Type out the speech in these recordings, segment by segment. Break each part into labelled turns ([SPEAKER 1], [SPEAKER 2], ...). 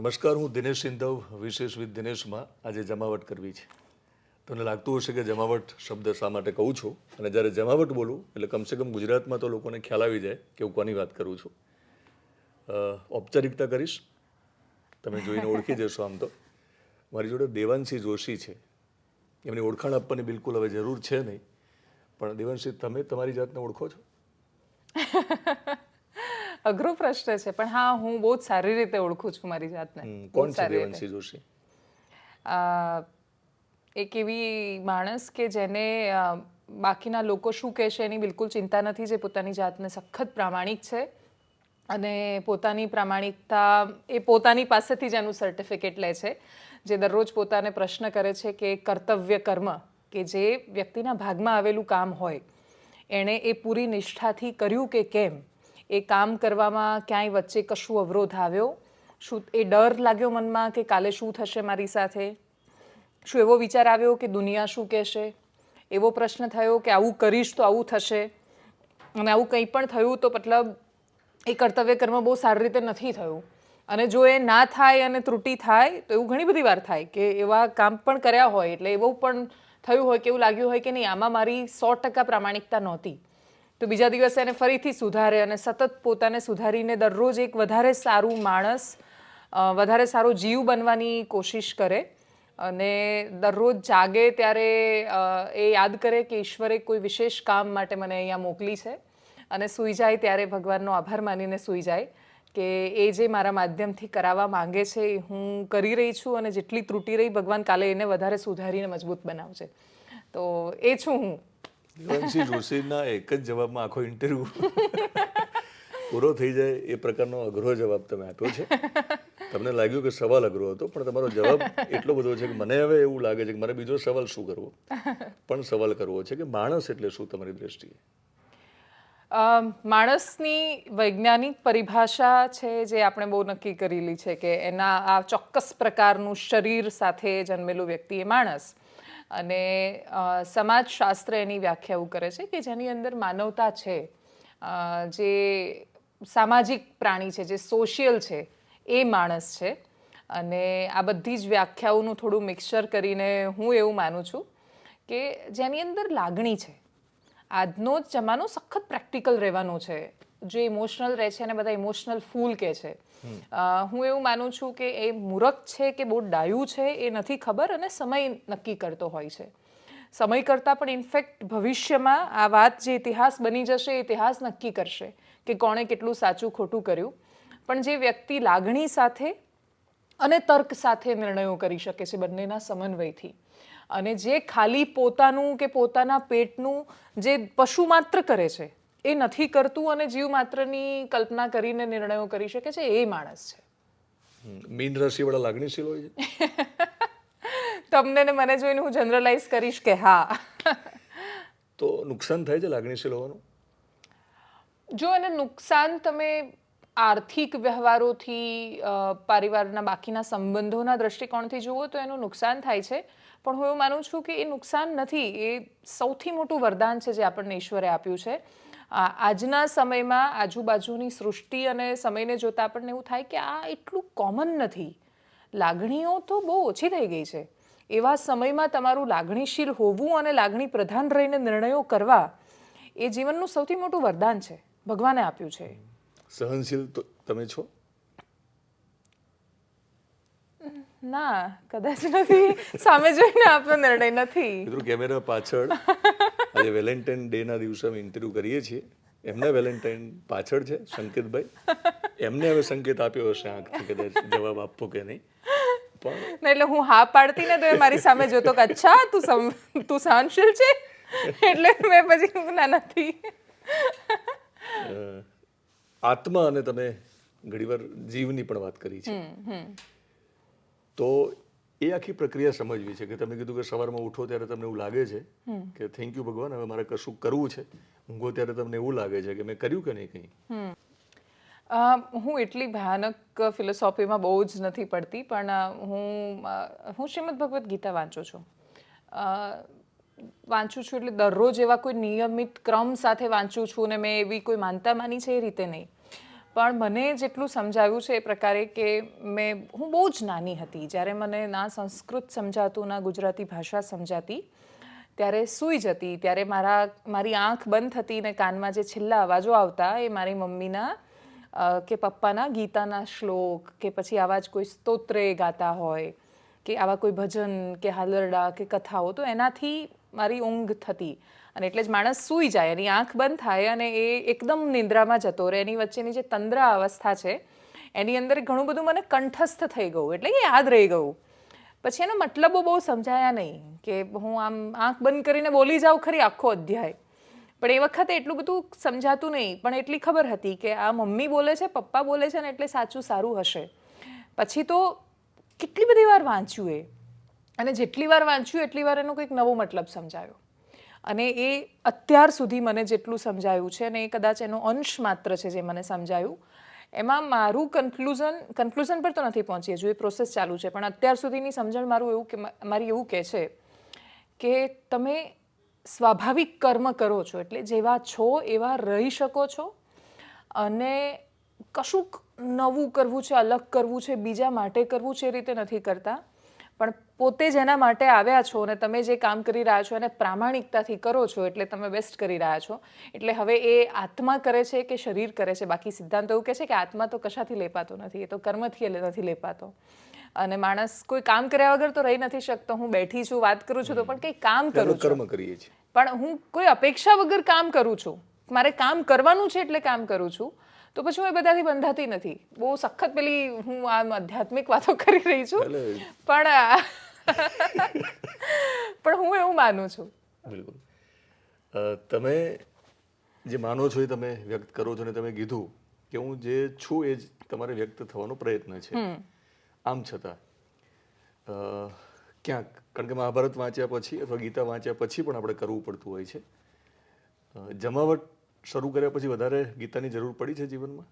[SPEAKER 1] નમસ્કાર, હું દિનેશ સિંધવ, વિશેષ વિથ દિનેશમાં આજે જમાવટ કરવી છે. તમને લાગતું હશે કે જમાવટ શબ્દ શા માટે કહું છું? અને જ્યારે જમાવટ બોલું, એટલે કમસે કમ ગુજરાતમાં તો લોકોને ખ્યાલ આવી જાય કે હું કોની વાત કરું છું. ઔપચારિકતા કરીશ. તમે જોઈને ઓળખી જશો આમ તો. મારી જોડે દેવાંશી જોશી છે. એમની ઓળખાણ આપવાની બિલકુલ હવે જરૂર છે નહીં. પણ દેવાંશી, તમે તમારી જાતને ઓળખો છો?
[SPEAKER 2] અઘરો પ્રશ્ન છે પણ હા હું બહુ જ સારી રીતે ઓળખું છું મારી જાતને.
[SPEAKER 1] કોણ છે. દેવાંશી જોશી?
[SPEAKER 2] એક એવી માણસ કે જેને બાકીના લોકો શું કહેશે એની બિલકુલ ચિંતા નથી જે પોતાની જાતને સખત પ્રામાણિક છે અને પોતાની પ્રામાણિકતા એ પોતાની પાસેથી જ એનું સર્ટિફિકેટ લે છે. જે દરરોજ પોતાને પ્રશ્ન કરે છે કે કર્તવ્ય કર્મ કે જે વ્યક્તિના ભાગમાં આવેલું કામ હોય એણે એ પૂરી નિષ્ઠાથી કર્યું કે કેમ? એ કામ કરવામાં ક્યાંય વચ્ચે કશું અવરોધ આવ્યો? શું એ ડર લાગ્યો મનમાં કે કાલે શું થશે મારી સાથે? શું એવો વિચાર આવ્યો કે દુનિયા શું કહેશે? એવો પ્રશ્ન થયો કે આવું કરીશ તો આવું થશે? અને આવું કંઈ પણ થયું તો મતલબ એ કર્તવ્ય કર્મ બહુ સારી રીતે નથી થયું. અને જો એ ના થાય અને ત્રુટિ થાય તો એવું ઘણી બધી વાર થાય કે એવા કામ પણ કર્યા હોય એટલે એવું પણ થયું હોય કે એવું લાગ્યું હોય કે નહીં, આમાં મારી સો ટકા પ્રામાણિકતા નહોતી. તો બીજા દિવસે એને ફરીથી સુધારે અને સતત પોતાને સુધારીને દરરોજ એક વધારે સારું માણસ વધારે સારો જીવ બનવાની કોશિશ કરે. અને દરરોજ જાગે ત્યારે એ યાદ કરે કે ઈશ્વરે કોઈ વિશેષ કામ માટે મને અહીંયા મોકલી છે. અને સૂઈ જાય ત્યારે ભગવાનનો આભાર માનીને સૂઈ જાય કે એ જે મારા માધ્યમથી કરાવવા માંગે છે એ હું કરી રહી છું અને જેટલી ત્રુટી રહી ભગવાન કાલે એને વધારે સુધારીને મજબૂત બનાવશે તો એ છું હું.
[SPEAKER 1] દેવાંશી જોશીના એક જ જવાબમાં આખો ઇન્ટરવ્યુ પૂરો થઈ જાય એ પ્રકારનો અઘરો જવાબ તમે આપ્યો છે. તમને લાગ્યું કે સવાલ અઘરો હતો, પણ તમારો જવાબ એટલો બધો છે કે મને હવે એવું લાગે છે કે મારે બીજો સવાલ શું કરવો? પણ સવાલ કરવો છે કે માણસ એટલે શું તમારી દ્રષ્ટિએ?
[SPEAKER 2] માણસની વૈજ્ઞાનિક પરિભાષા છે જે આપણે બહુ નક્કી કરેલી છે કે એના આ ચોક્કસ પ્રકારનું શરીર સાથે જન્મેલું વ્યક્તિ એ માણસ. અને સમાજશાસ્ત્ર એની વ્યાખ્યા એવું કરે છે કે જેની અંદર માનવતા છે જે સામાજિક પ્રાણી છે, જે સોશિયલ છે, એ માણસ છે. અને આ બધી જ વ્યાખ્યાઓનું થોડું મિક્સચર કરીને હું એવું માનું છું કે જેની અંદર લાગણી છે. આજનો જ જમાનો સખત પ્રેક્ટિકલ રહેવાનો છે. જે ઇમોશનલ રહે છે એને બધા ઇમોશનલ ફૂલ કહે છે. હું એવું માનું છું કે એ મૂરખ છે કે બહુ ડાયું છે એ નથી ખબર અને સમય નક્કી કરતો હોય છે. સમય કરતાં પણ ઇનફેક્ટ ભવિષ્યમાં આ વાત જે ઇતિહાસ બની જશે એ ઇતિહાસ નક્કી કરશે કે કોણે કેટલું સાચું ખોટું કર્યું. પણ જે વ્યક્તિ લાગણી સાથે અને તર્ક સાથે નિર્ણયો કરી શકે છે બંનેના સમન્વયથી. અને જે ખાલી પોતાનું કે પોતાના પેટનું જે પશુ માત્ર કરે છે એ નથી કરતું અને જીવ માત્રની કલ્પના કરીને નિર્ણયો કરી શકે છે એ માણસ છે.
[SPEAKER 1] મીન મીન રાશિવાળા લાગણીશીલ હોય છે?
[SPEAKER 2] તમને ને મને જોઈને હું જનરલાઇઝ કરીશ કે હા.
[SPEAKER 1] તો નુકસાન થાય છે લાગણીશીલ હોવાનું?
[SPEAKER 2] જો એને નુકસાન તમે આર્થિક વ્યવહારોથી પરિવારના બાકીના સંબંધોના દૃષ્ટિકોણથી જુઓ તો એનું નુકસાન થાય છે. પણ હું એવું માનું છું કે એ નુકસાન નથી, એ સૌથી મોટું વરદાન છે જે આપણને ઈશ્વરે આપ્યું છે. આજના સમયમાં આજુબાજુની સૃષ્ટિ અને સમયને જોતાં આપણને એવું થાય કે આ એટલું કોમન નથી. લાગણીઓ તો બહુ ઓછી થઈ ગઈ છે. એવા સમયમાં તમારું લાગણીશીલ હોવું અને લાગણી પ્રધાન રહીને નિર્ણયો કરવા એ જીવનનું સૌથી મોટું વરદાન છે. ભગવાને આપ્યું છે.
[SPEAKER 1] સહનશીલ તો તમે છો?
[SPEAKER 2] ના કદાચ નથી. સામે જોઈને આપણો નિર્ણય નથી.
[SPEAKER 1] મિત્રો કેમેરા પાછળ આજે વેલેન્ટાઇન ડે ના દિવસે અમે ઇન્ટરવ્યુ કરીએ છીએ. એમના વેલેન્ટાઇન પાછળ છે સંકેતભાઈ. એમને હવે સંકેત આપ્યો હશે આંખથી કદાચ જવાબ આપવો કે નહીં. પણ
[SPEAKER 2] એટલે હું હા પાડતી ને તો એ મારી સામે જોતો કે અચ્છા તું સમ તું સહનશીલ છે? એટલે મેં પછી ના નથી.
[SPEAKER 1] આત્મા અને તમે ઘણીવાર જીવની પણ વાત કરી છે. તો એ આખી પ્રક્રિયા સમજવી છે કે તમે કીધું કે સવારમાં ઉઠો ત્યારે તમને એવું લાગે છે કે થેન્ક યુ ભગવાન હવે મારે કશું કરવું છે. ઊંઘો ત્યારે તમને એવું લાગે છે કે મેં કર્યું કે નહીં કંઈ?
[SPEAKER 2] હું એટલી ભયાનક ફિલોસોફીમાં બહુ જ નથી પડતી પણ હું હું શ્રીમદ ભગવદ્ ગીતા વાંચું છું. વાંચું છું એટલે દરરોજ એવા કોઈ નિયમિત ક્રમ સાથે વાંચું છું ને મેં એવી કોઈ માનતા માની છે એ રીતે નહીં. પણ મને જેટલું સમજાવ્યું છે એ પ્રકારે કે મેં, હું બહુ જ નાની હતી. જ્યારે મને ના સંસ્કૃત સમજાતું, ના ગુજરાતી ભાષા સમજાતી, ત્યારે સૂઈ જતી, ત્યારે મારા, મારી આંખ બંધ થતી ને કાનમાં જે છેલ્લા અવાજો આવતા એ મારી મમ્મીના કે પપ્પાના ગીતાના શ્લોક, કે પછી આવા જ કોઈ સ્તોત્રે ગાતા હોય, કે આવા કોઈ ભજન, કે હાલરડા, કે કથાઓ, તો એનાથી મારી ઊંઘ થતી. અને એટલે જ માણસ સૂઈ જાય, એની આંખ બંધ થાય અને એ એકદમ નિંદ્રામાં જતો રહે. એની વચ્ચેની જે તંદ્રા અવસ્થા છે, એની અંદર ઘણું બધું મને કંઠસ્થ થઈ ગયું, એટલે કે યાદ રહી ગયું. પછી એના મતલબો બહુ સમજાયા નહીં કે હું આમ આંખ બંધ કરીને બોલી જાઉં ખરી આખો અધ્યાય. પણ એ વખતે એટલું બધું સમજાતું નહીં. પણ એટલી ખબર હતી કે આ મમ્મી બોલે છે, પપ્પા બોલે છે ને એટલે સાચું સારું હશે. પછી તો કેટલી બધી વાર વાંચ્યું એ. અને જેટલી વાર વાંચ્યું, એટલી વાર એનો કંઈક નવો મતલબ સમજાયો. અને એ અત્યાર સુધી મને જેટલું સમજાયું છે અને એ કદાચ એનો અંશ માત્ર છે જે મને સમજાયું, એમાં મારું કન્ક્લુઝન કન્ક્લુઝન પર તો નથી પહોંચી હજુ, એ પ્રોસેસ ચાલુ છે. પણ અત્યાર સુધીની સમજણ મારું એવું કે મારી એવું કહે છે કે તમે સ્વાભાવિક કર્મ કરો છો, એટલે જેવા છો એવા રહી શકો છો અને કશુંક નવું કરવું છે, અલગ કરવું છે, બીજા માટે કરવું છે એ રીતે નથી કરતા. પણ પોતે જેના માટે આવ્યા છો અને તમે જે કામ કરી રહ્યા છો એને પ્રામાણિકતાથી કરો છો એટલે તમે બેસ્ટ કરી રહ્યા છો. એટલે હવે એ આત્મા કરે છે કે શરીર કરે છે? બાકી સિદ્ધાંત એવું કહે છે કે આત્મા તો કશાથી લેપાતો નથી એ તો કર્મથી એટલે નથી લેપાતો. અને માણસ કોઈ કામ કર્યા વગર તો રહી નથી શકતો. હું બેઠી છું વાત કરું છું તો પણ કંઈ કામ કરું છું
[SPEAKER 1] કર્મ કરીએ છીએ.
[SPEAKER 2] પણ હું કોઈ અપેક્ષા વગર કામ કરું છું. મારે કામ કરવાનું છે એટલે કામ કરું છું. તો પછી હું એ બધાથી બંધાતી નથી. બહુ સખત પેલી હું આમ આધ્યાત્મિક વાતો કરી રહી છું. પણ પણ હું એવું માનું છું.
[SPEAKER 1] બિલકુલ. તમે જે માનો છો એ તમે વ્યક્ત કરો છો ને તમે કીધું કે હું જે છું એ જ તમારે વ્યક્ત થવાનો પ્રયત્ન છે. આમ છતાં અ, ક્યાંક કારણ કે મહાભારત વાંચ્યા પછી અથવા ગીતા વાંચ્યા પછી પણ આપણે કરવું પડતું હોય છે. જમાવટ શરૂ કર્યા પછી વધારે ગીતાની જરૂર પડી છે જીવનમાં?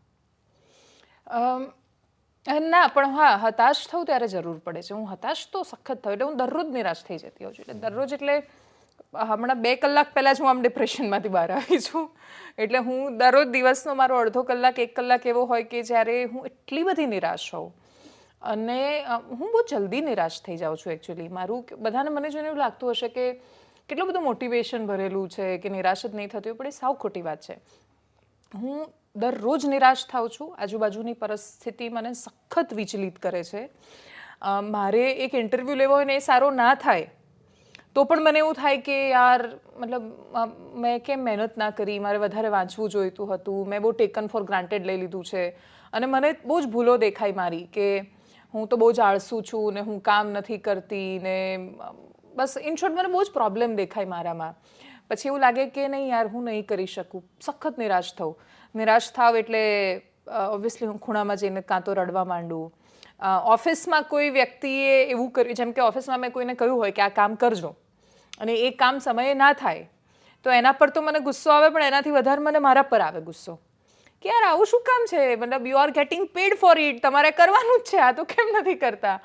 [SPEAKER 2] ના, પણ હા, હતાશ થઉં ત્યારે જરૂર પડે છે. હું હતાશ તો સખત થયું એટલે હું દરરોજ નિરાશ થઈ જતી હોઉં છું. એટલે દરરોજ એટલે હમણાં બે કલાક પહેલાં જ હું આમ ડિપ્રેશનમાંથી બહાર આવી છું. એટલે હું દરરોજ દિવસનો મારો અડધો કલાક, એક કલાક એવો હોય કે જ્યારે હું એટલી બધી નિરાશ હોઉં. અને હું બહુ જલ્દી નિરાશ થઈ જાઉં છું એકચ્યુઅલી મારું બધાને મને જોઈને એવું લાગતું હશે કે કેટલું બધું મોટિવેશન ભરેલું છે કે નિરાશ જ નહીં થતી પણ એ સાવ ખોટી વાત છે. હું દરરોજ નિરાશ થાઉં છું. આજુબાજુની પરિસ્થિતિ મને સખત વિચલિત કરે છે. મારે એક ઇન્ટરવ્યૂ લેવો હોય ને એ સારો ના થાય, તો પણ મને એવું થાય કે યાર, મતલબ મેં કેમ મહેનત ના કરી? મારે વધારે વાંચવું જોઈતું હતું. મેં બહુ ટેકન ફોર ગ્રાન્ટેડ લઈ લીધું છે. અને મને બહુ જ ભૂલો દેખાય મારી કે હું તો બહુ જ આળસુ છું ને હું કામ નથી કરતી ને, બસ ઇન શોર્ટ મને બહુ જ પ્રોબ્લેમ દેખાય મારામાં. પછી એવું લાગે કે નહીં યાર, હું નહીં કરી શકું. સખત નિરાશ થઉં. નિરાશ થાવ એટલે ઓબ્વિયસલી હું ખૂણામાં જઈને કાં તો રડવા માંડું. ઓફિસમાં કોઈ વ્યક્તિએ એવું કર્યું, જેમ કે ઓફિસમાં મેં કોઈને કહ્યું હોય કે આ કામ કરજો અને એ કામ સમયે ના થાય, તો એના પર તો મને ગુસ્સો આવે, પણ એનાથી વધારે મને મારા પર આવે ગુસ્સો. કે યાર, આવું શું કામ છે? મતલબ you are getting paid for it તમારે કરવાનું જ છે. આ તો કેમ નથી કરતા?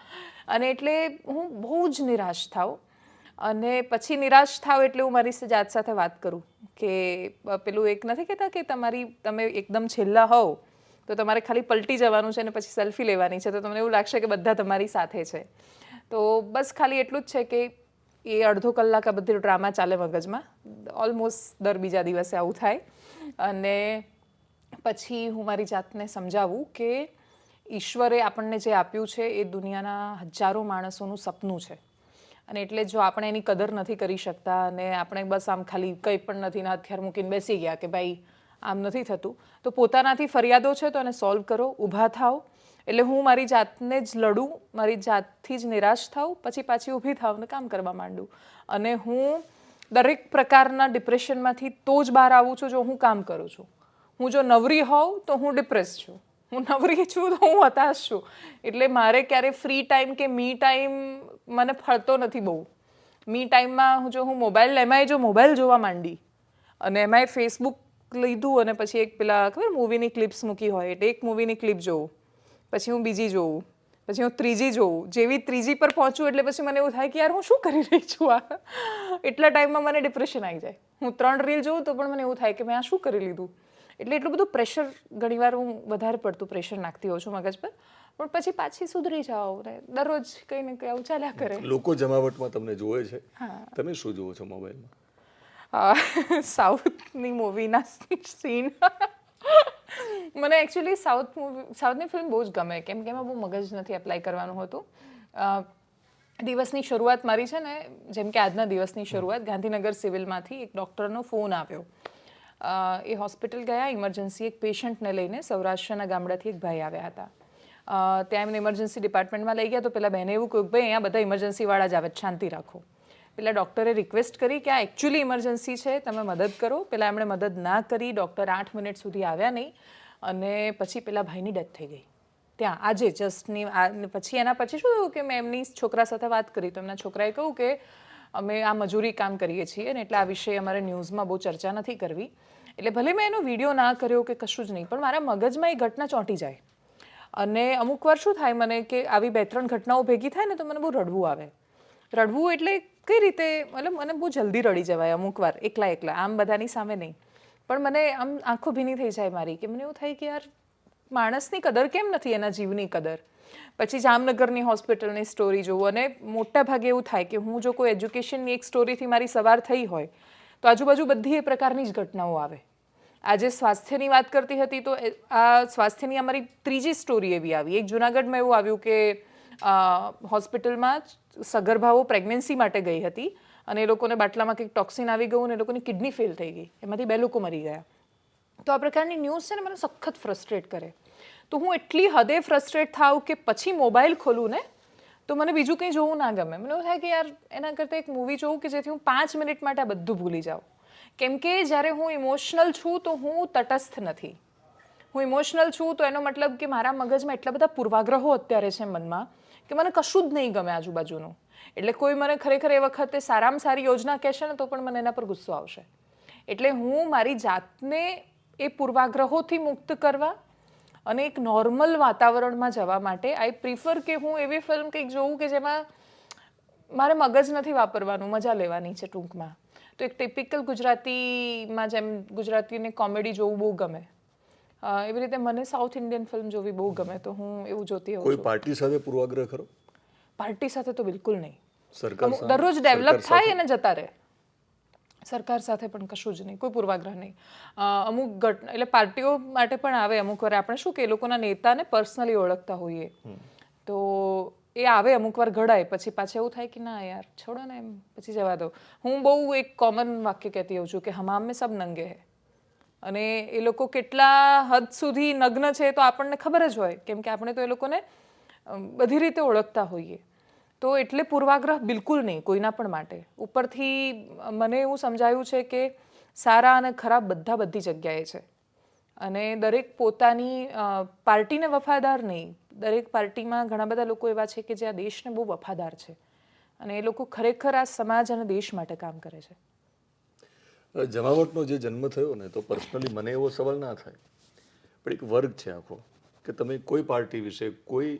[SPEAKER 2] અને એટલે હું બહુ જ નિરાશ થાઉં. અને પછી નિરાશ થાવ એટલે હું મારી જાત સાથે વાત કરું. કે પેલું એક નથી કહેતા કે તમારી તમે એકદમ છેલ્લા હોવ, તો તમારે ખાલી પલટી જવાનું છે અને પછી સેલ્ફી લેવાની છે. તો તમને એવું લાગશે કે બધા તમારી સાથે છે. તો બસ ખાલી એટલું જ છે કે એ અડધો કલાક આ બધી ડ્રામા ચાલે મગજમાં. ઓલમોસ્ટ દર બીજા દિવસે આવું થાય. અને પછી હું મારી જાતને સમજાવું કે ઈશ્વરે આપણને જે આપ્યું છે એ દુનિયાના હજારો માણસોનું સપનું છે. અને એટલે જો આપણે એની કદર નથી કરી શકતા અને આપણે બસ આમ ખાલી કંઈ પણ નથી ને હથિયાર મૂકીને બેસી ગયા કે ભાઈ, આમ નથી થતું, તો પોતાનાથી ફરિયાદો છે તો એને સોલ્વ કરો, ઊભા થાવ એટલે હું મારી જાતને જ લડું, મારી જાતથી જ નિરાશ થાઉં, પછી પાછી ઊભી થાવ ને કામ કરવા માંડું. અને હું દરેક પ્રકારના ડિપ્રેશનમાંથી તો જ બહાર આવું છું જો હું કામ કરું છું. હું જો નવરી હોઉં તો હું ડિપ્રેસ છું. હું નવરી છું તો હું હતાશ છું. એટલે મારે ક્યારે ફ્રી ટાઈમ કે મી ટાઈમ મને ફળતો નથી બહુ. મી ટાઈમમાં હું જો હું મોબાઈલ એમાંય જો મોબાઈલ જોવા માંડી. અને એમાંય ફેસબુક લીધું અને પછી એક પેલા ખબર મૂવીની ક્લિપ્સ મૂકી હોય. એટલે એક મૂવીની ક્લિપ જોઉં. પછી હું બીજી જોઉં. પછી હું ત્રીજી જોઉં. જેવી ત્રીજી પર પહોંચું એટલે પછી મને એવું થાય કે યાર હું શું કરી રહી છું આ? એટલા ટાઈમમાં મને ડિપ્રેશન આવી જાય. હું ત્રણ રીલ જોઉં તો પણ મને એવું થાય કે મેં આ શું કરી લીધું? એટલે એટલું બધું પ્રેશર ઘણીવાર હું વધારે પડતું પ્રેશર નાખતી હોઉં છું મગજ પર. પણ પછી પાછી સુધરી જાઓ ને દરરોજ કંઈ ને કંઈ આવું ચાલ્યા કરે.
[SPEAKER 1] લોકો જમાવટમાં તમને જોવે છે. તમે શું જુઓ છો મોબાઈલમાં
[SPEAKER 2] સાઉથની મૂવીના સીન મને એકચ્યુઅલી સાઉથ મૂવી સાઉથની ફિલ્મ બહુ જ ગમે કેમ કે એમાં બહુ મગજ નથી એપ્લાય કરવાનું હોતું. દિવસની શરૂઆત મારી છે ને જેમ કે આજના દિવસની શરૂઆત ગાંધીનગર સિવિલમાંથી એક ડૉક્ટરનો ફોન આવ્યો. એ હોસ્પિટલ ગયા, ઇમરજન્સી એક પેશન્ટને લઈને સૌરાષ્ટ્રના ગામડાથી એક ભાઈ આવ્યા હતા. ત્યાં એમને ઇમરજન્સી ડિપાર્ટમેન્ટમાં લઈ ગયા તો પેલા બહેને એવું કહ્યું ભાઈ, અહીંયા બધા ઇમરજન્સીવાળા જ આવે, શાંતિ રાખો. પેલા ડૉક્ટરે રિક્વેસ્ટ કરી કે આ એકચ્યુઅલી ઇમરજન્સી છે, તમે મદદ કરો. પેલા એમણે મદદ ના કરી, ડૉક્ટર આઠ મિનિટ સુધી આવ્યા નહીં અને પછી પેલા ભાઈની ડેથ થઈ ગઈ. ત્યાં, આજે જસ્ટની પછી એના પછી શું થયું કે મેં એમની છોકરા સાથે વાત કરી તો એમના છોકરાએ કહ્યું કે અમે આ મજૂરી કામ કરીએ છીએ અને એટલે આ વિષય અમારે ન્યૂઝમાં બહુ ચર્ચા નથી કરવી. એટલે ભલે મેં એનો વીડિયો ના કર્યો કે કશું જ નહીં, પણ મારા મગજમાં એ ઘટના ચોંટી જાય. અને અમુક વાર શું થાય મને કે આવી બે ત્રણ ઘટનાઓ ભેગી થાય ને તો મને બહુ રડવું આવે. રડવું એટલે કઈ રીતે મતલબ મને બહુ જલ્દી રડી જવાય અમુક વાર, એકલા એકલા, આમ બધાની સામે નહીં. પણ મને આમ આંખો ભીની થઈ જાય મારી કે મને એવું થાય કે યાર, માણસની કદર કેમ નથી એના જીવની કદર? પછી જામનગરની હોસ્પિટલની સ્ટોરી જોવું અને મોટા ભાગે એવું થાય કે હું જો કોઈ એજ્યુકેશનની એક સ્ટોરીથી મારી સવાર થઈ હોય, તો આજુબાજુ બધી એ પ્રકારની જ ઘટનાઓ આવે. આજે સ્વાસ્થ્યની વાત કરતી હતી તો આ સ્વાસ્થ્યની અમારી ત્રીજી સ્ટોરી એવી આવી. એક જુનાગઢમાં એવું આવ્યું કે હોસ્પિટલમાં સગર્ભાઓ પ્રેગ્નન્સી માટે ગઈ હતી અને એ લોકોને બાટલામાં કંઈક ટોક્સિન આવી ગયું અને એ લોકોની કિડની ફેલ થઈ ગઈ. એમાંથી બે લોકો મરી ગયા. તો આ પ્રકારની ન્યૂઝ છે ને મને સખત ફ્રસ્ટ્રેટ કરે. તો હું એટલી હદે ફ્રસ્ટ્રેટ થાઉં કે પછી મોબાઈલ ખોલું ને, તો મને બીજું કંઈ જોવું ના ગમે. મને એવું થાય કે યાર, એના કરતાં એક મૂવી જોઉં કે જેથી હું પાંચ મિનિટ માટે આ બધું ભૂલી જાઉં. કેમ કે જ્યારે હું ઇમોશનલ છું તો હું તટસ્થ નથી. હું ઇમોશનલ છું તો એનો મતલબ કે મારા મગજમાં એટલા બધા પૂર્વાગ્રહો અત્યારે છે મનમાં કે મને કશું જ નહીં ગમે આજુબાજુનું. એટલે કોઈ મને ખરેખર એ વખતે સારામાં સારી યોજના કહેશે ને તો પણ મને એના પર ગુસ્સો આવશે. એટલે હું મારી જાતને એ પૂર્વાગ્રહોથી મુક્ત કરવા અને એક નોર્મલ વાતાવરણમાં જવા માટે આઈ પ્રિફર કે હું એવી ફિલ્મ કંઈક જોઉં કે જેમાં મારે મગજ નથી વાપરવાનું મજા લેવાની છે ટૂંકમાં. તો એક ટિપિકલ ગુજરાતીમાં જેમ ગુજરાતીને કોમેડી જોવું બહુ ગમે. એવી રીતે મને સાઉથ ઇન્ડિયન ફિલ્મ જોવી બહુ ગમે તો હું એવું જોતી હોઉં
[SPEAKER 1] કોઈ પાર્ટી સાથે પૂર્વાગ્રહ ખરો?
[SPEAKER 2] પાર્ટી સાથે તો બિલકુલ નહીં. દરરોજ ડેવલપ થાય અને જતા રહે. સરકાર સાથે પણ કશું જ નહીં કોઈ પૂર્વાગ્રહ નહીં. અમુક ઘટ એટલે પાર્ટીઓ માટે પણ આવે અમુક વાર. આપણે શું કે એ લોકોના નેતાને પર્સનલી ઓળખતા હોઈએ. તો એ આવે અમુક વાર ઘડાય પછી પાછા એવું થાય કે ના યાર છોડો ને એમ પછી જવા દો. હું બહુ એક કોમન વાક્ય કહેતી હોઉં છું કે હમામ મેં સબ નંગે હે. અને એ લોકો કેટલા હદ સુધી નગ્ન છે તો આપણને ખબર જ હોય. કેમ કે આપણે તો એ લોકોને બધી રીતે ઓળખતા હોઈએ. તો એટલે પૂર્વાગ્રહ બિલકુલ નહીં, કોઈના પણ માટે. ઉપરથી મને એવું સમજાયું છે કે સારા અને ખરાબ બધા બધી જગ્યાએ છે. અને દરેક પોતાની પાર્ટીને વફાદાર નહીં. દરેક પાર્ટીમાં ઘણા બધા લોકો એવા છે કે જે આ દેશને બહુ વફાદાર છે. અને એ લોકો ખરેખર આ સમાજ અને દેશ માટે કામ કરે છે.
[SPEAKER 1] જમાવટનો જે જન્મ થયો ને, તો પર્સનલી મને એવો સવાલ ના થાય. પણ એક વર્ગ છે આખો, કે તમે કોઈ પાર્ટી વિશે, કોઈ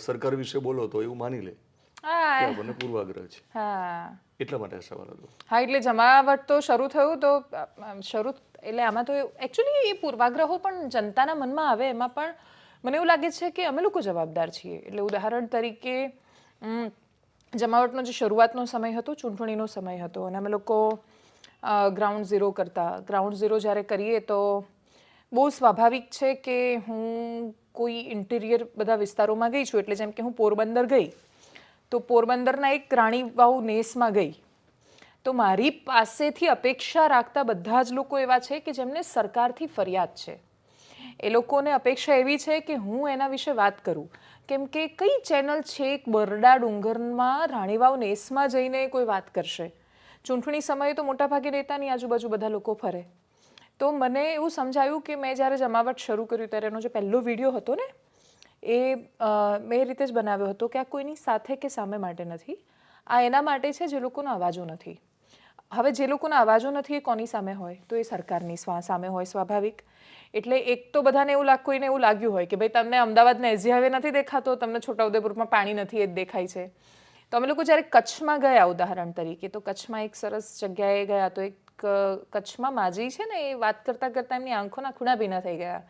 [SPEAKER 1] સરકાર વિશે બોલો તો એવું માની લે.
[SPEAKER 2] હા.
[SPEAKER 1] પૂર્વાગ્રહ છે.
[SPEAKER 2] હા.
[SPEAKER 1] એટલા માટે સવાલ હતો.
[SPEAKER 2] હા એટલે જમાવટ તો શરૂ થયું તો શરૂ એટલે આમાં તો એકચ્યુઅલી એ પૂર્વાગ્રહો પણ જનતાના મનમાં આવે એમાં પણ મને એવું લાગે છે કે અમે લોકો જવાબદાર છીએ. એટલે ઉદાહરણ તરીકે જમાવટનો જે શરૂઆતનો સમય હતો ચૂંટણીનો સમય હતો અને અમે લોકો ગ્રાઉન્ડ ઝીરો કરતા. ગ્રાઉન્ડ ઝીરો જ્યારે કરીએ તો બહુ સ્વાભાવિક છે કે હું કોઈ ઇન્ટિરિયર બધા વિસ્તારોમાં ગઈ છું એટલે જેમ કે હું પોરબંદર ગઈ તો પોરબંદરના એક રાણી વાવ નેસમાં ગઈ. તો મારી પાસેથી અપેક્ષા રાખતા બધા જ લોકો એવા છે કે જેમને સરકારથી ફરિયાદ છે. એ લોકોને અપેક્ષા એવી છે કે હું એના વિશે વાત કરું. કેમ કે કઈ ચેનલ છે એક બરડા ડુંગરમાં રાણીવાવ નેસમાં જઈને કોઈ વાત કરશે? ચૂંટણી સમયે તો મોટાભાગે નેતાની આજુબાજુ બધા લોકો ફરે. તો મને એવું સમજાયું કે મેં જ્યારે જમાવટ શરૂ કર્યું ત્યારે એનો જે પહેલો વીડિયો હતો ને એ મેં એ રીતે જ બનાવ્યો હતો કે આ કોઈની સાથે કે સામે માટે નથી. આ એના માટે છે જે લોકોના અવાજો નથી. હવે જે લોકોના અવાજો નથી એ કોની સામે હોય? તો એ સરકારની સામે હોય સ્વાભાવિક. એટલે એક તો બધાને એવું લાગ, કોઈને એવું લાગ્યું હોય કે ભાઈ તમને અમદાવાદને એસજી હાઈવે નથી દેખાતો, તમને છોટાઉદેપુરમાં પાણી નથી એ જ દેખાય છે. તો અમે લોકો જ્યારે કચ્છમાં ગયા ઉદાહરણ તરીકે, તો કચ્છમાં એક સરસ જગ્યાએ ગયા તો એક કચ્છમાં માજી છે ને એ વાત કરતાં કરતાં એમની આંખોના ખૂણા ભીના થઈ ગયા.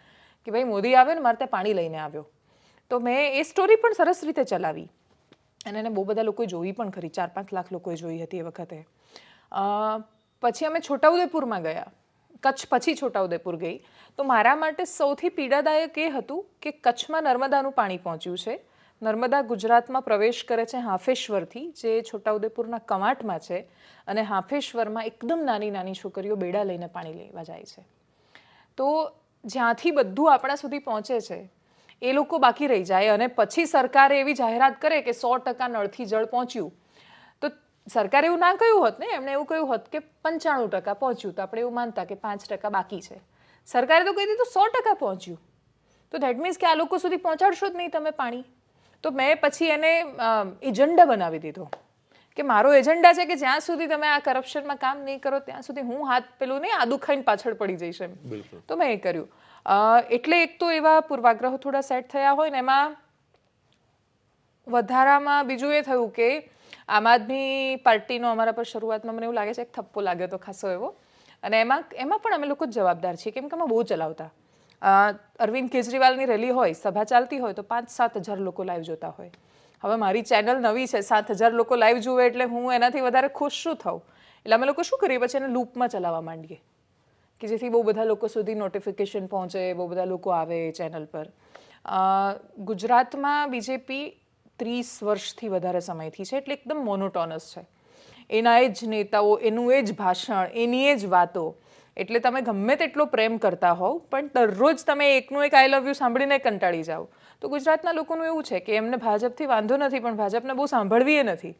[SPEAKER 2] કે ભાઈ મોદી આવ્યો ને મારે ત્યાં પાણી લઈને આવ્યો. તો મેં એ સ્ટોરી પણ સરસ રીતે ચલાવી. અને એને બહુ બધા લોકોએ જોઈ પણ ખરી. ચાર પાંચ લાખ લોકોએ જોઈ હતી એ વખતે. પછી અમે છોટાઉદેપુરમાં ગયા. કચ્છ પછી છોટાઉદેપુર ગઈ. તો મારા માટે સૌથી પીડાદાયક એ હતું કે કચ્છમાં નર્મદાનું પાણી પહોંચ્યું છે. નર્મદા ગુજરાતમાં પ્રવેશ કરે છે હાફેશ્વરથી, જે છોટાઉદેપુરના કવાંટમાં છે. અને હાફેશ્વરમાં એકદમ નાની નાની છોકરીઓ બેડા લઈને પાણી લેવા જાય છે. તો જ્યાંથી બધું આપણા સુધી પહોંચે છે એ લોકો બાકી રહી જાય અને પછી સરકારે એવી જાહેરાત કરે કે સો ટકા નળથી જળ પહોંચ્યું. તો સરકારે એવું ના કહ્યું હોત ને, એમણે એવું કહ્યું હોત કે પંચાણું ટકા પહોંચ્યું. તો આપણે એવું માનતા કે પાંચ ટકા બાકી છે. સરકારે તો કહી દીધું સો ટકા પહોંચ્યું. તો ધેટ મીન્સ કે આ લોકો સુધી પહોંચાડશો જ નહીં તમે પાણી. તો મેં પછી એને એજન્ડા બનાવી દીધો. કે મારો એજન્ડા છે કે જ્યાં સુધી તમે આ કરપ્શનમાં કામ નહીં કરો ત્યાં સુધી હું હાથ પેલું નહીં આદુ ખાઈને પાછળ પડી જઈશ એમ. તો મેં એ કર્યું. એટલે એક તો એવા પૂર્વાગ્રહો થોડા સેટ થયા હોય ને એમાં વધારામાં બીજું એ થયું કે આમ આદમી પાર્ટીનો અમારા પર શરૂઆતમાં મને એવું લાગે છે એક થપ્પો લાગ્યો તો ખાસો એવો. અને એમાં એમાં પણ અમે લોકો જ જવાબદાર છીએ કેમ કે અમે બહુ ચલાવતા. અરવિંદ કેજરીવાલની રેલી હોય સભા ચાલતી હોય તો પાંચ સાત હજાર લોકો લાઈવ જોતા હોય. હવે મારી ચેનલ નવી છે, સાત હજાર લોકો લાઈવ જુએ એટલે હું એનાથી વધારે ખુશ શું થઉં? એટલે અમે લોકો શું કરીએ? પછી એને લૂપમાં ચલાવવા માંડીએ. કે જેથી બહુ બધા લોકો સુધી નોટિફિકેશન પહોંચે, બહુ બધા લોકો આવે એ ચેનલ પર. ગુજરાતમાં બીજેપી ત્રીસ વર્ષથી વધારે સમયથી છે, એટલે એકદમ મોનોટોનસ છે. એના એ જ નેતાઓ, એનું એ જ ભાષણ, એની એ જ વાતો એટલે તમે ગમે તેટલો પ્રેમ કરતા હોવ પણ દરરોજ તમે એકનું એક આઈ લવ યુ સાંભળીને કંટાળી જાઓ. તો ગુજરાતના લોકોનું એવું છે કે એમને ભાજપથી વાંધો નથી પણ ભાજપને બહુ સાંભળવી નથી.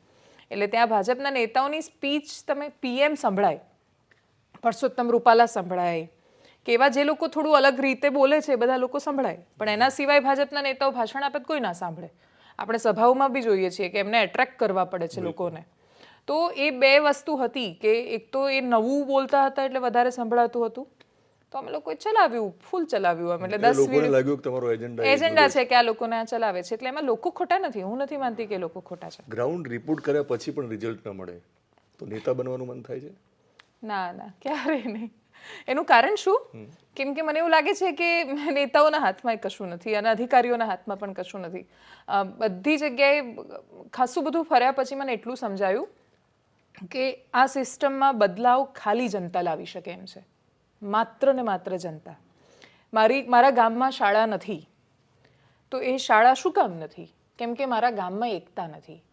[SPEAKER 2] એટલે ત્યાં ભાજપના નેતાઓની સ્પીચ તમે પીએમ સંભળાય પરસોત્તમ રૂપાલા સંભળાય કે એવા જે લોકો થોડું અલગ રીતે બોલે છે એ બધા લોકો સંભળાય. પણ એના સિવાય ભાજપના નેતાઓ ભાષણ આપે કોઈ ના સાંભળે. આપણે સભાઓમાં બી જોઈએ છીએ કે એમને એટ્રેક્ટ કરવા પડે છે લોકોને. તો એ બે વસ્તુ હતી કે એક તો એ નવું બોલતા હતા એટલે વધારે સંભળાતું હતું. તો અમે લોકોએ ચલાવ્યું ફૂલ ચલાવ્યું એમ એટલે દસ
[SPEAKER 1] લાગ્યું કે તમારો એજન્ડા
[SPEAKER 2] એજન્ડા છે કે આ લોકોને આ ચલાવે છે એટલે એમાં લોકો ખોટા નથી હું નથી માનતી કે લોકો ખોટા છે.
[SPEAKER 1] ગ્રાઉન્ડ રિપોર્ટ કર્યા પછી પણ રિઝલ્ટ ન મળે. તો નેતા બનવાનું મન થાય છે?
[SPEAKER 2] ના ના ક્યારેય નહીં. એનું કારણ શું? કેમ કે મને એવું લાગે છે કે નેતાઓના હાથમાં કશું નથી અને અધિકારીઓના હાથમાં પણ કશું નથી. બધી જગ્યાએ ખાસું બધું ફર્યા પછી મને એટલું સમજાયું કે આ સિસ્ટમમાં બદલાવ ખાલી જનતા લાવી શકે એમ છે. માત્ર ને માત્ર જનતા. મારી, મારા ગામમાં શાળા નથી. તો એ શાળા શું કામ નથી? કેમ કે મારા ગામમાં એકતા નથી.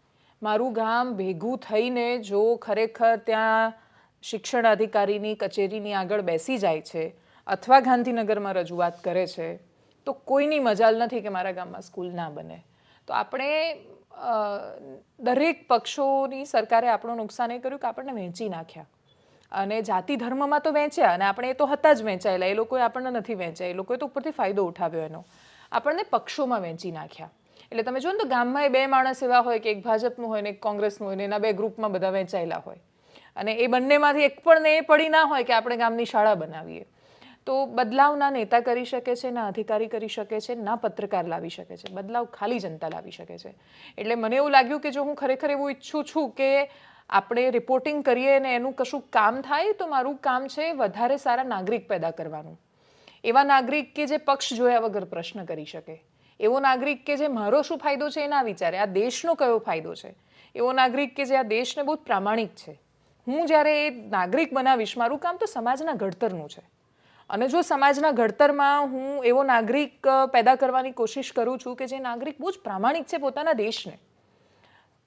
[SPEAKER 2] મારું ગામ ભેગું થઈને જો ખરેખર ત્યાં શિક્ષણ અધિકારીની કચેરીની આગળ બેસી જાય છે, અથવા ગાંધીનગરમાં રજૂઆત કરે છે, તો કોઈની મજાલ નથી કે મારા ગામમાં સ્કૂલ ના બને. તો આપણે દરેક પક્ષોની સરકારે આપણું નુકસાન એ કર્યું કે આપણને વહેંચી નાખ્યા. અને જાતિ ધર્મમાં તો વેચ્યા અને આપણે એ તો હતા જ વેચાયેલા. એ લોકોએ આપણને નથી વેચ્યા. એ લોકોએ તો ઉપરથી ફાયદો ઉઠાવ્યો એનો. આપણને પક્ષોમાં વેચી નાખ્યા. એટલે તમે જો ને તો ગામમાં એ બે માણસ એવા હોય કે એક ભાજપનું હોય ને એક કોંગ્રેસનું હોય ને એના બે ગ્રુપમાં બધા વેચાયેલા હોય. અને એ બંનેમાંથી એક પણ એ પડી ના હોય કે આપણે ગામની શાળા બનાવીએ. તો બદલાવ ના નેતા કરી શકે છે, ના અધિકારી કરી શકે છે, ના પત્રકાર લાવી શકે છે. બદલાવ ખાલી જનતા લાવી શકે છે. એટલે મને એવું લાગ્યું કે જો હું ખરેખર એવું ઈચ્છું છું કે આપણે રિપોર્ટિંગ કરીએ ને એનું કશું કામ થાય, તો મારું કામ છે વધારે સારા નાગરિક પેદા કરવાનું. એવા નાગરિક કે જે પક્ષ જોયા વગર પ્રશ્ન કરી શકે. એવો નાગરિક કે જે મારો શું ફાયદો છે એ ના વિચારે. આ દેશનો કયો ફાયદો છે? એવો નાગરિક કે જે આ દેશને બહુ પ્રામાણિક છે. હું જ્યારે એ નાગરિક બનાવીશ, મારું કામ તો સમાજના ઘડતરનું છે. અને જો સમાજના ઘડતરમાં હું એવો નાગરિક પેદા કરવાની કોશિશ કરું છું કે જે નાગરિક બહુ જ પ્રામાણિક છે પોતાના દેશને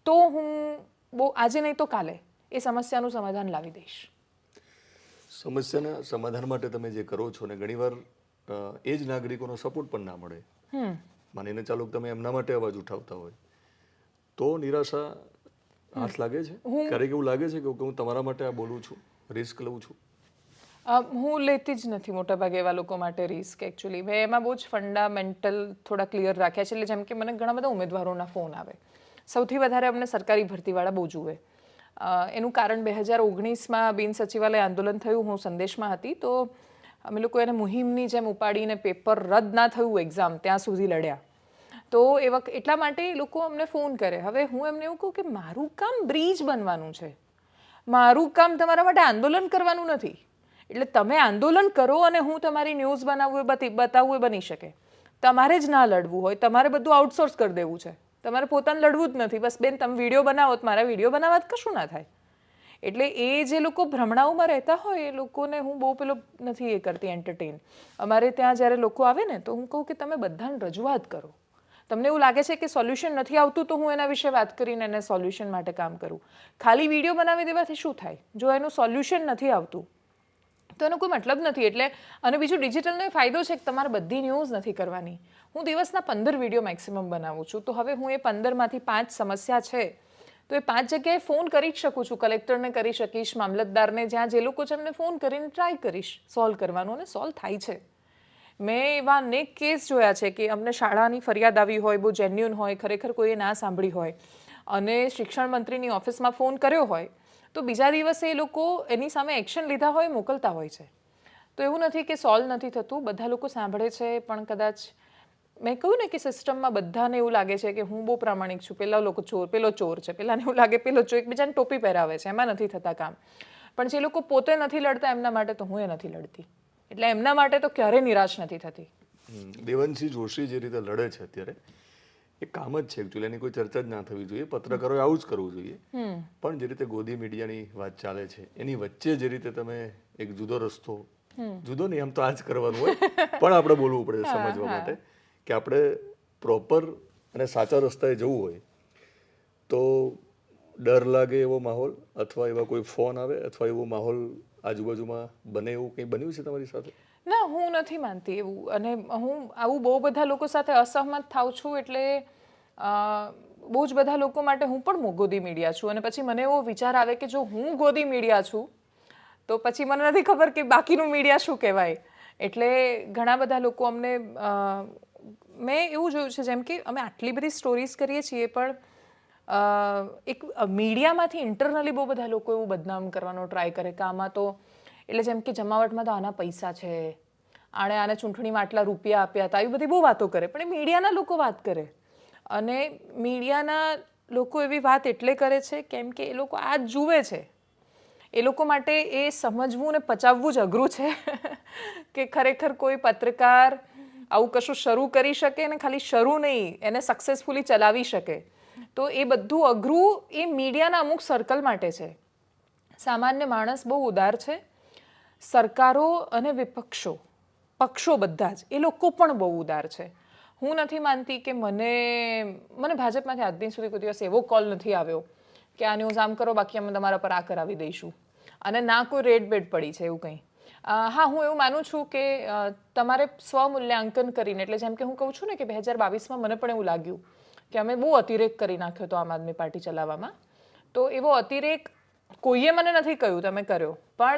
[SPEAKER 2] તો હું બહુ આજે નહીં તો કાલે એ સમસ્યાનું સમાધાન લાવી દઈશ.
[SPEAKER 1] સમસ્યાના સમાધાન માટે તમે જે કરો છો ને ઘણીવાર એ જ નાગરિકોનો સપોર્ટ પણ ના મળે. માનીને ચાલો તમે એમના માટે અવાજ ઉઠાવતા હોય. તો નિરાશા હાથ લાગે છે? ક્યારેક એવું લાગે છે કે હું તમારા માટે આ બોલું છું રિસ્ક લઉં છું?
[SPEAKER 2] હું લેતી જ નથી મોટાભાગે એવા લોકો માટે રિસ્ક એકચ્યુઅલી મેં એમાં બહુ જ ફંડામેન્ટલ થોડા ક્લિયર રાખ્યા છે. એટલે જેમ કે મને ઘણા બધા ઉમેદવારોના ફોન આવે. સૌથી વધારે અમને સરકારી ભરતીવાળા બહુ જુએ. એનું કારણ બે હજાર ઓગણીસમાં બિન સચિવાલય આંદોલન થયું, હું સંદેશમાં હતી. તો અમે લોકો એને મુહિમની જેમ ઉપાડીને પેપર રદ ના થયું એક્ઝામ ત્યાં સુધી લડ્યા. તો એ વખત એટલા માટે એ લોકો અમને ફોન કરે. હવે હું એમને એવું કહું કે મારું કામ બ્રિજ બનવાનું છે. મારું કામ તમારા માટે આંદોલન કરવાનું નથી. એટલે તમે આંદોલન કરો અને હું તમારી ન્યૂઝ બનાવવું એ બતી બતાવવું એ બની શકે. તમારે જ ના લડવું હોય. તમારે બધું આઉટસોર્સ કરી દેવું છે. તમારે પોતાને લડવું જ નથી. બસ બેન, તમે વીડિયો બનાવો તો મારા વીડિયો બનાવવા કશું ના થાય. એટલે એ જે લોકો ભ્રમણાઓમાં રહેતા હોય, એ લોકોને હું બહુ પેલો નથી એ કરતી એન્ટરટેન અમારે ત્યાં જ્યારે લોકો આવે ને, તો હું કહું કે તમે બધાને રજૂઆત કરો. તમને એવું લાગે છે કે સોલ્યુશન નથી આવતું, તો હું એના વિશે વાત કરીને એને સોલ્યુશન માટે કામ કરું. ખાલી વીડિયો બનાવી દેવાથી શું થાય? જો એનું સોલ્યુશન નથી આવતું તો એનો કોઈ મતલબ નથી. એટલે અને બીજું ડિજિટલનો એ ફાયદો છે કે તમારે બધી ન્યૂઝ નથી કરવાની. હું દિવસના પંદર વીડિયો મેક્સિમમ બનાવું છું. તો હવે હું એ પંદરમાંથી પાંચ સમસ્યા છે. તો એ પાંચ જગ્યાએ ફોન કરી જ શકું છું. કલેક્ટરને કરી શકીશ, મામલતદારને, જ્યાં જે લોકો છે એમને ફોન કરીને ટ્રાય કરીશ સોલ્વ કરવાનું અને સોલ્વ થાય છે. મેં એવા અનેક કેસ જોયા છે કે અમને શાળાની ફરિયાદ આવી હોય, બહુ જેન્યુન હોય, ખરેખર કોઈએ ના સાંભળી હોય. અને શિક્ષણ મંત્રીની ઓફિસમાં ફોન કર્યો હોય તો બીજા દિવસે એ લોકો એની સામે એક્શન લીધા હોય, મોકલતા હોય છે. તો એવું નથી કે સોલ્વ નથી થતું. બધા લોકો સાંભળે છે, પણ કદાચ મેં કહ્યું ને કે સિસ્ટમમાં બધાને એવું લાગે છે કે હું બહુ પ્રામાણિક છું. પેલા લોકો ચોર, પેલો ચોર છે. પેલાને એવું લાગે પેલો ચોર એકબીજાને ટોપી પહેરાવે છે. એમાં નથી થતા કામ. પણ જે લોકો પોતે નથી લડતા એમના માટે તો હું એ નથી લડતી. એટલે એમના માટે તો ક્યારેય નિરાશ નથી થતી.
[SPEAKER 1] દેવંશી જોશી જે રીતે લડે છે અત્યારે એ કામ જ છે એકચ્યુઅલી એની કોઈ ચર્ચા જ ના થવી જોઈએ. પત્રકારોએ આવું જ કરવું જોઈએ. પણ જે રીતે ગોદી મીડિયાની વાત ચાલે છે એની વચ્ચે જે રીતે તમે એક જુદો રસ્તો જુદો નહીં આમ તો આ જ કરવાનું હોય પણ આપણે બોલવું પડે સમજવા માટે કે આપણે પ્રોપર અને સાચા રસ્તાએ જવું હોય તો ડર લાગે એવો માહોલ અથવા એવા કોઈ ફોન આવે અથવા એવો માહોલ આજુબાજુમાં બને એવું કંઈ બન્યું છે તમારી સાથે?
[SPEAKER 2] ના, હું નથી માનતી એવું. અને હું આવું બહુ બધા લોકો સાથે અસહમત થાઉં છું એટલે બહુ જ બધા લોકો માટે હું પણ ગોદી મીડિયા છું. અને પછી મને એવો વિચાર આવે કે જો હું ગોદી મીડિયા છું, તો પછી મને નથી ખબર કે બાકીનું મીડિયા શું કહેવાય. એટલે ઘણા બધા લોકો અમને મેં એવું જોયું છે જેમ કે અમે આટલી બધી સ્ટોરીઝ કરીએ છીએ, પણ એક મીડિયામાંથી ઇન્ટરનલી બહુ બધા લોકો એવું બદનામ કરવાનો ટ્રાય કરે કે આમાં તો એટલે જેમ કે જમાવટમાં તો આના પૈસા છે, આણે આને ચૂંટણીમાં આટલા રૂપિયા આપ્યા હતા, આવી બધી બહુ વાતો કરે, પણ એ મીડિયાના લોકો વાત કરે. અને મીડિયાના લોકો એવી વાત એટલે કરે છે કેમ કે એ લોકો આ જ જુએ છે. એ લોકો માટે એ સમજવું ને પચાવવું જ અઘરું છે કે ખરેખર કોઈ પત્રકાર આવું કશું શરૂ કરી શકે ને ખાલી શરૂ નહીં, એને સક્સેસફુલી ચલાવી શકે. તો એ બધું અઘરું એ મીડિયાના અમુક સર્કલ માટે છે. સામાન્ય માણસ બહુ ઉદાર છે સરકારો અને વિપક્ષો, પક્ષો બધા જ, એ લોકો પણ બહુ ઉદાર છે. હું નથી માનતી કે મને મને ભાજપમાંથી આજ દિન સુધી કોઈ દિવસ એવો કોલ નથી આવ્યો કે આ ન્યૂઝ આમ કરો, બાકી અમે તમારા પર આ કરાવી દઈશું. અને ના કોઈ રેડ બેડ પડી છે એવું કંઈ. હા, હું એવું માનું છું કે તમારે સ્વમૂલ્યાંકન કરીને, એટલે જેમ કે હું કહું છું ને કે બે હજાર બાવીસમાં મને પણ એવું લાગ્યું કે અમે બહુ અતિરેક કરી નાખ્યો હતો આમ આદમી પાર્ટી ચલાવવામાં. તો એવો અતિરેક કોઈએ મને નથી કહ્યું, તમે કર્યો. પણ